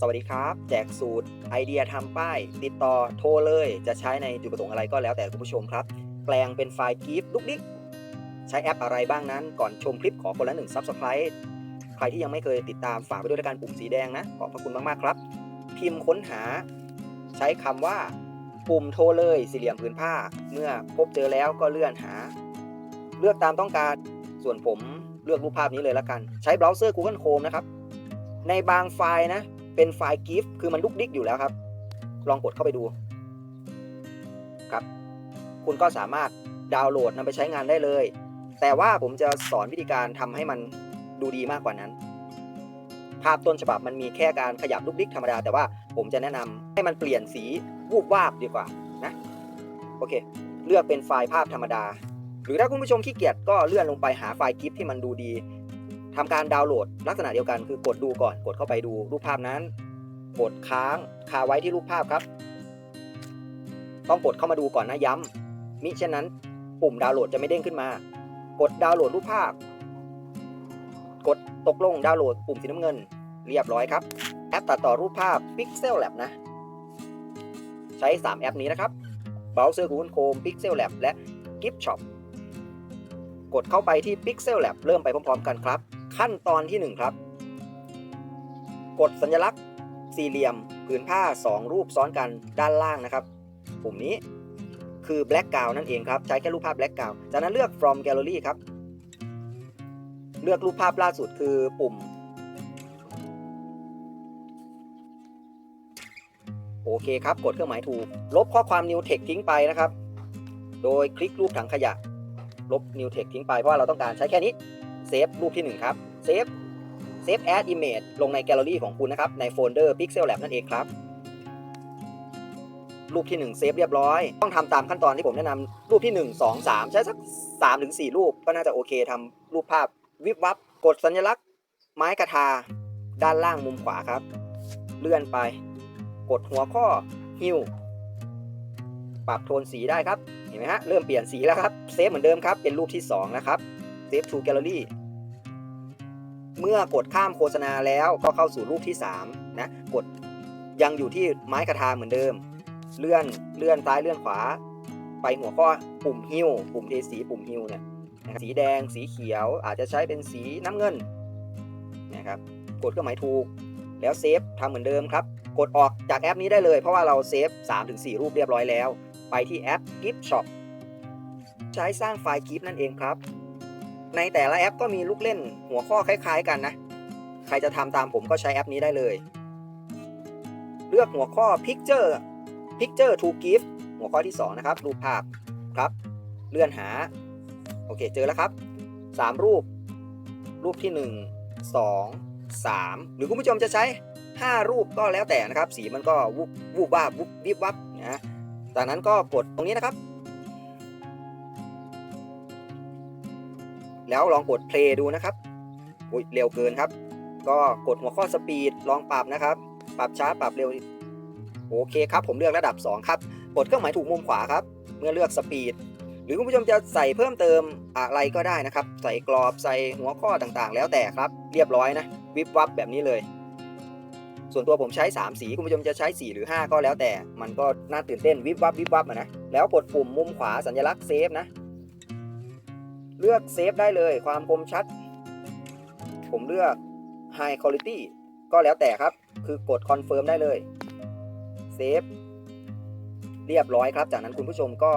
สวัสดีครับ แจกสูตรไอเดียทำป้าย ติดต่อโทรเลย จะใช้ในจุดประสงค์อะไรก็แล้วแต่คุณผู้ชมครับ แปลงเป็นไฟล์กิฟต์ลุกดิกใช้แอปอะไรบ้างนั้น ก่อนชมคลิปขอคนละหนึ่งซับสไครต์ใครที่ยังไม่เคยติดตามฝากไปด้วยการปุ่มสีแดงนะ ขอบพระคุณมาก ๆ ครับ พิมพ์ค้นหา ใช้คำว่า ปุ่มโทรเลยสี่เหลี่ยมผืนผ้า เมื่อพบเจอแล้วก็เลื่อนหา เลือกตามต้องการส่วนผมเลือกรูปภาพนี้เลยละกัน ใช้เบราว์เซอร์ Google Chrome นะครับในบางไฟล์นะ เป็นไฟล์ GIF คือมันลุกดิกอยู่แล้วครับ ลองกดเข้าไปดูครับ คุณก็สามารถดาวน์โหลดนำไปใช้งานได้เลย แต่ว่าผมจะสอนวิธีการทำให้มันดูดีมากกว่านั้น ภาพต้นฉบับมันมีแค่การขยับลุกดิกธรรมดา แต่ว่าผมจะแนะนำให้มันเปลี่ยนสีวูบวาบดีกว่านะโอเค เลือกเป็นไฟล์ภาพธรรมดา หรือถ้าคุณผู้ชมขี้เกียจก็เลื่อนลงไปหาไฟล์กิฟที่มันดูดี ทำการดาวน์โหลด ลักษณะเดียวกันคือกดดูก่อน กดเข้าไปดูรูปภาพนั้น กดค้างคาไว้ที่รูปภาพครับ ต้องกดเข้ามาดูก่อนนะย้ำมิเช่นนั้น ปุ่มดาวน์โหลดจะไม่เด้งขึ้นมา กดดาวน์โหลดรูปภาพ กดตกลงดาวน์โหลดปุ่มสีน้ำเงิน เรียบร้อยครับ แอปตัดต่อรูปภาพ Pixel Lab นะ ใช้ 3 แอปนี้นะครับ Browser Google Chrome Pixel Lab และ Gift Shop กดเข้าไปที่ Pixel Lab เริ่มไปพร้อมๆกันครับ ขั้นตอนที่ 1 ครับ กดสัญลักษณ์สี่เหลี่ยมผืนผ้า 2 รูปซ้อนกันด้านล่างนะครับ ปุ่มนี้คือ Background นั่นเองครับ ใช้แค่รูปภาพ Background จากนั้นเลือก from gallery ครับ เลือกรูปภาพล่าสุดคือปุ่ม โอเคครับ กดเครื่องหมายถูก ลบข้อความ new text ทิ้งไปนะครับ โดยคลิกรูปถังขยะ ลบ new text ทิ้งไปเพราะาเราต้องการใช้แค่นี้ เซฟรูปที่ 1 ครับ เซฟเซฟ add image ลงในแกลเลอรี่ของคุณนะครับ ในโฟลเดอร์ Pixel Lab นั่นเองครับ รูปที่ 1 เซฟเรียบร้อย ต้องทำตามขั้นตอนที่ผมแนะนำรูปที่ 1 2 3 ใช้สัก3-4รูปก็น่าจะโอเคทำรูปภาพวิบวับ กดสัญลักษณ์ ไม้กระทา ด้านล่างมุมขวาครับ เลื่อนไป กดหัวข้อฮิวปรับโทนสีได้ครับ เห็นไหมฮะ เริ่มเปลี่ยนสีแล้วครับ เซฟเหมือนเดิมครับ เป็นรูปที่ 2 นะครับ เซฟ to gallery เเมื่อกดข้ามโฆษณาแล้วก็เข้าสู่รูปที่ 3 นะ กดยังอยู่ที่ไม้กระทาเหมือนเดิม เลื่อนเลื่อนซ้ายเลื่อนขวา ไปหัวข้อปุ่มฮิวปุ่มเทสีปุ่มฮิวเนี่ยสีแดงสีเขียวอาจจะใช้เป็นสีน้ำเงินนะครับกดเครื่องหมายถูก แล้วเซฟทำเหมือนเดิมครับ กดออกจากแอปนี้ได้เลย เพราะว่าเราเซฟ 3-4 รูปเรียบร้อยแล้ว ไปที่แอป Gift Shop ใช้สร้างไฟล์ Gift นั่นเองครับ ในแต่ละแอปก็มีลูกเล่นหัวข้อคล้าย ๆ กันนะ ใครจะทำตามผมก็ใช้แอปนี้ได้เลย เลือกหัวข้อ Picture Picture to Gift หัวข้อที่ 2 นะครับ รูปภาพครับ เลื่อนหา โอเค เจอแล้วครับ 3 รูป รูปที่ 1 2 3 หรือคุณผู้ชมจะใช้ 5 รูปก็แล้วแต่นะครับ สีมันก็วุบวูบวาบวุบวิบวับนะจากนั้นก็กดตรงนี้นะครับ แล้วลองกด play ดูนะครับอุ้ยเร็วเกินครับ ก็กดหัวข้อสปีดลองปรับนะครับ ปรับช้าปรับเร็วโอเคครับ ผมเลือกระดับ 2 ครับ กดเครื่องหมายถูกมุมขวาครับ เมื่อเลือกสปีด หรือคุณผู้ชมจะใส่เพิ่มเติมอะไรก็ได้นะครับ ใส่กรอบใส่หัวข้อต่างๆ แล้วแต่ครับ เรียบร้อยนะ วิบวับแบบนี้เลย ส่วนตัวผมใช้ 3 สีคุณผู้ชมจะใช้ 4 หรือ 5 ก็แล้วแต่ มันก็น่าตื่นเต้นวิบวับวิบวับนะ แล้วกดปุ่มมุมขวาสัญลักษณ์เซฟนะ เลือกเซฟได้เลยความคมชัด ผมเลือก High Quality ก็แล้วแต่ครับ คือกด Confirm ได้เลยเซฟเรียบร้อยครับ จากนั้นคุณผู้ชมก็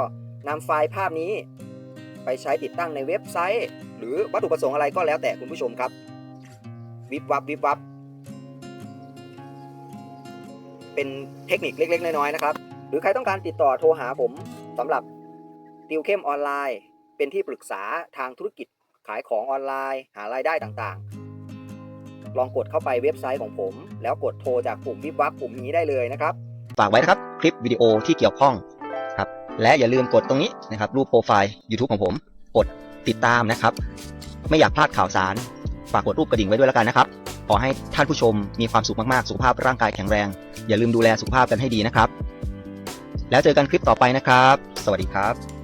นำไฟล์ภาพนี้ ไปใช้ติดตั้งในเว็บไซต์ หรือวัตถุประสงค์อะไรก็แล้วแต่คุณผู้ชมครับวิบวับวิบวับเป็นเทคนิคเล็ก ๆ น้อยๆนะครับ หรือใครต้องการติดต่อโทรหาผมสำหรับติวเข้มออนไลน์ เป็นที่ปรึกษาทางธุรกิจขายของออนไลน์ หารายได้ต่างๆ ลองกดเข้าไปเว็บไซต์ของผม แล้วกดโทรจากปุ่มวิบวับปุ่มนี้ได้เลยนะครับ ฝากไว้นะครับคลิปวิดีโอที่เกี่ยวข้องครับและอย่าลืมกดตรงนี้นะครับรูปโปรไฟล์ YouTube ของผม กดติดตามนะครับ ไม่อยากพลาดข่าวสาร ฝากกดรูปกระดิ่งไว้ด้วยแล้วกันนะครับ ขอให้ท่านผู้ชมมีความสุขมากๆ สุขภาพร่างกายแข็งแรง อย่าลืมดูแลสุขภาพกันให้ดีนะครับ แล้วเจอกันคลิปต่อไปนะครับ สวัสดีครับ